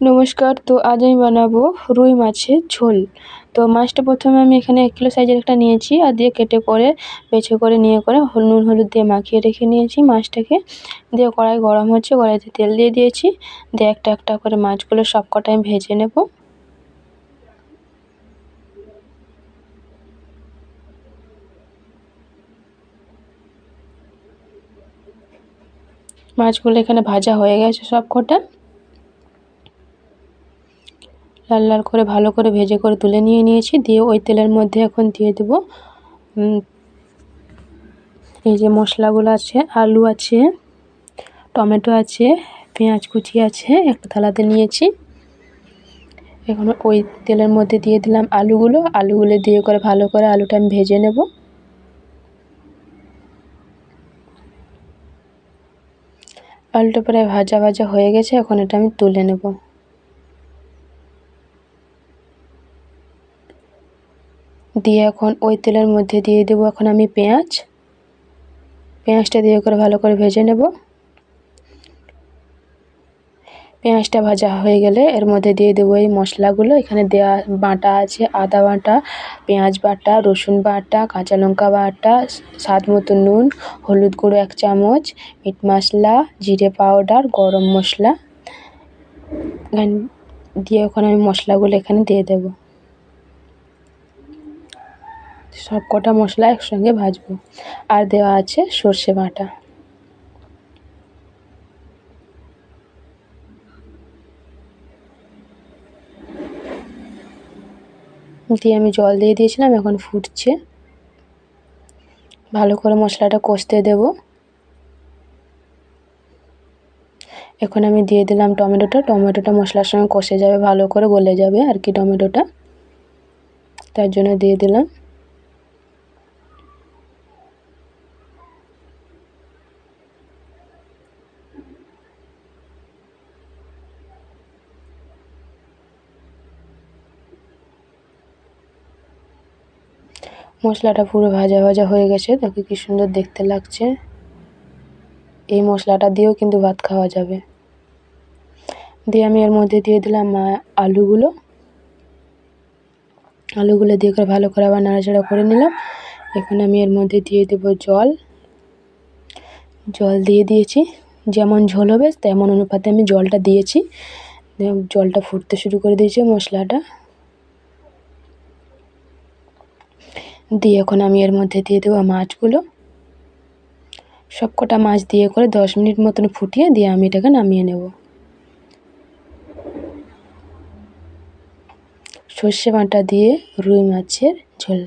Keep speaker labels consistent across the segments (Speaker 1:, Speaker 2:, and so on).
Speaker 1: নমস্কার, তো আজ আমি বানাবো রুই মাছের ঝোল। তো মাছটা প্রথমে আমি এখানে এক কিলো সাইজের একটা নিয়েছি আর দিয়ে কেটে করে বেছে করে নিয়ে করে নুন, হলুদ দিয়ে মাখিয়ে রেখে নিয়েছি মাছটাকে। দিয়ে কড়াই গরম হচ্ছে, কড়াইতে তেল দিয়ে দিয়েছি। দিয়ে একটা একটা করে মাছগুলো সব কটাই ভেজে নেব। মাছগুলো এখানে ভাজা হয়ে গেছে সব কটা লাল লাল করে ভালো করে ভেজে করে তুলে নিয়ে নিয়েছি। দিয়ে ওই তেলের মধ্যে এখন দিয়ে দেবো এই যে মশলাগুলো আছে, আলু আছে, টমেটো আছে, পেঁয়াজ কুচি আছে, একটা থালাতে নিয়েছি। এখন ওই তেলের মধ্যে দিয়ে দিলাম আলুগুলো। আলুগুলো দিয়ে করে ভালো করে আলুটা আমি ভেজে নেব। আলুটা প্রায় ভাজা ভাজা হয়ে গেছে, এখন এটা আমি তুলে নেব। দিয়ে এখন ওই তেলের মধ্যে দিয়ে দেবো এখন আমি পেঁয়াজ। পেঁয়াজটা দিয়ে করে ভালো করে ভেজে নেব। পেঁয়াজটা ভাজা হয়ে গেলে এর মধ্যে দিয়ে দেবো এই মশলাগুলো। এখানে দেওয়া বাটা আছে, আদা বাটা, পেঁয়াজ বাটা, রসুন বাটা, কাঁচা লঙ্কা বাটা, স্বাদ মতো নুন, হলুদ গুঁড়ো এক চামচ, মিট মশলা, জিরে পাউডার, গরম মশলা। দিয়ে ওখানে আমি মশলাগুলো এখানে দিয়ে দেবো। সব কটা মশলা একসঙ্গে ভাজবো। আর দেওয়া আছে সর্ষে বাটা। দিয়ে আমি জল দিয়ে দিয়েছিলাম, এখন ফুটছে। ভালো করে মশলাটা কষতে দেব। এখন আমি দিয়ে দিলাম টমেটোটা। টমেটোটা মশলার সঙ্গে কষে যাবে, ভালো করে গলে যাবে আর কি টমেটোটা। তার জন্য দিয়ে দিলাম। মশলাটা পুরো ভাজা ভাজা হয়ে গেছে, দেখো কি সুন্দর দেখতে লাগছে। এই মশলাটা দিয়েও কিন্তু ভাত খাওয়া যাবে। দিয়ে আমি এর মধ্যে দিয়ে দিলাম আলুগুলো। আলুগুলো দিয়ে করে ভালো করে আবার নাড়াচাড়া করে নিলাম। এখন আমি এর মধ্যে দিয়ে দেব জল। জল দিয়ে দিয়েছি। যেমন ঝোল হবে, তেমন অনুপাতে আমি জলটা দিয়েছি। জলটা ফুটতে শুরু করে দিয়েছি মশলাটা। দিয়ে এখন আমি এর মধ্যে দিয়ে দেবো মাছগুলো। সব কটা মাছ দিয়ে করে দশ মিনিট মতন ফুটিয়ে দিয়ে আমি এটাকে নামিয়ে নেব। সর্ষে বাটা দিয়ে রুই মাছের ঝোল।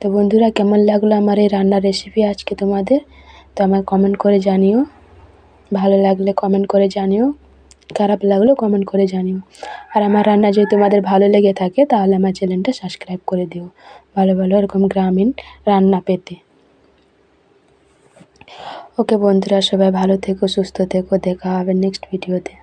Speaker 1: তো বন্ধুরা, কেমন লাগল আমার এই রান্নার রেসিপি আজকে তোমাদের? তো আমার কমেন্ট করে জানিও। ভালো লাগলে কমেন্ট করে জানিও। খারাপ লাগলেও কমেন্ট করে জানিও। আর আমার রান্না যদি তোমাদের ভালো লেগে থাকে, তাহলে আমার চ্যানেলটা সাবস্ক্রাইব করে দিও। ভালো ভালো এরকম গ্রামীণ রান্না পেতে। ওকে বন্ধুরা, সবাই ভালো থেকো, সুস্থ থেকো, দেখা হবে নেক্সট ভিডিওতে